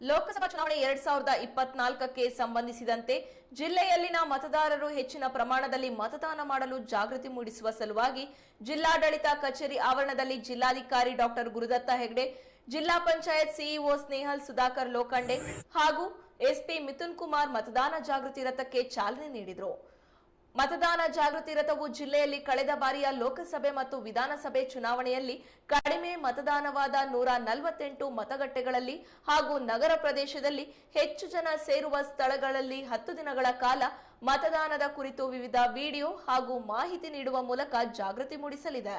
ಲೋಕಸಭಾ ಚುನಾವಣೆ ಎರಡ್ ಸಾವಿರದ ಇಪ್ಪತ್ನಾಲ್ಕಕ್ಕೆ ಸಂಬಂಧಿಸಿದಂತೆ ಜಿಲ್ಲೆಯಲ್ಲಿನ ಮತದಾರರು ಹೆಚ್ಚಿನ ಪ್ರಮಾಣದಲ್ಲಿ ಮತದಾನ ಮಾಡಲು ಜಾಗೃತಿ ಮೂಡಿಸುವ ಸಲುವಾಗಿ ಜಿಲ್ಲಾಡಳಿತ ಕಚೇರಿ ಆವರಣದಲ್ಲಿ ಜಿಲ್ಲಾಧಿಕಾರಿ ಡಾಕ್ಟರ್ ಗುರುದತ್ತ ಹೆಗ್ಡೆ, ಜಿಲ್ಲಾ ಪಂಚಾಯತ್ ಸಿಇಒ ಸ್ನೇಹಲ್ ಸುಧಾಕರ್ ಲೋಖಂಡೆ ಹಾಗೂ ಎಸ್ಪಿ ಮಿಥುನ್ ಕುಮಾರ್ ಮತದಾನ ಜಾಗೃತಿ ರಥಕ್ಕೆ ಚಾಲನೆ ನೀಡಿದರು. ಮತದಾನ ಜಾಗೃತಿ ರಥವು ಜಿಲ್ಲೆಯಲ್ಲಿ ಕಳೆದ ಬಾರಿಯ ಲೋಕಸಭೆ ಮತ್ತು ವಿಧಾನಸಭೆ ಚುನಾವಣೆಯಲ್ಲಿ ಕಡಿಮೆ ಮತದಾನವಾದ ನೂರ ನಲವತ್ತೆಂಟು ಮತಗಟ್ಟೆಗಳಲ್ಲಿ ಹಾಗೂ ನಗರ ಪ್ರದೇಶದಲ್ಲಿ ಹೆಚ್ಚು ಜನ ಸೇರುವ ಸ್ಥಳಗಳಲ್ಲಿ ಹತ್ತು ದಿನಗಳ ಕಾಲ ಮತದಾನದ ಕುರಿತು ವಿವಿಧ ವಿಡಿಯೋ ಹಾಗೂ ಮಾಹಿತಿ ನೀಡುವ ಮೂಲಕ ಜಾಗೃತಿ ಮೂಡಿಸಲಿದೆ.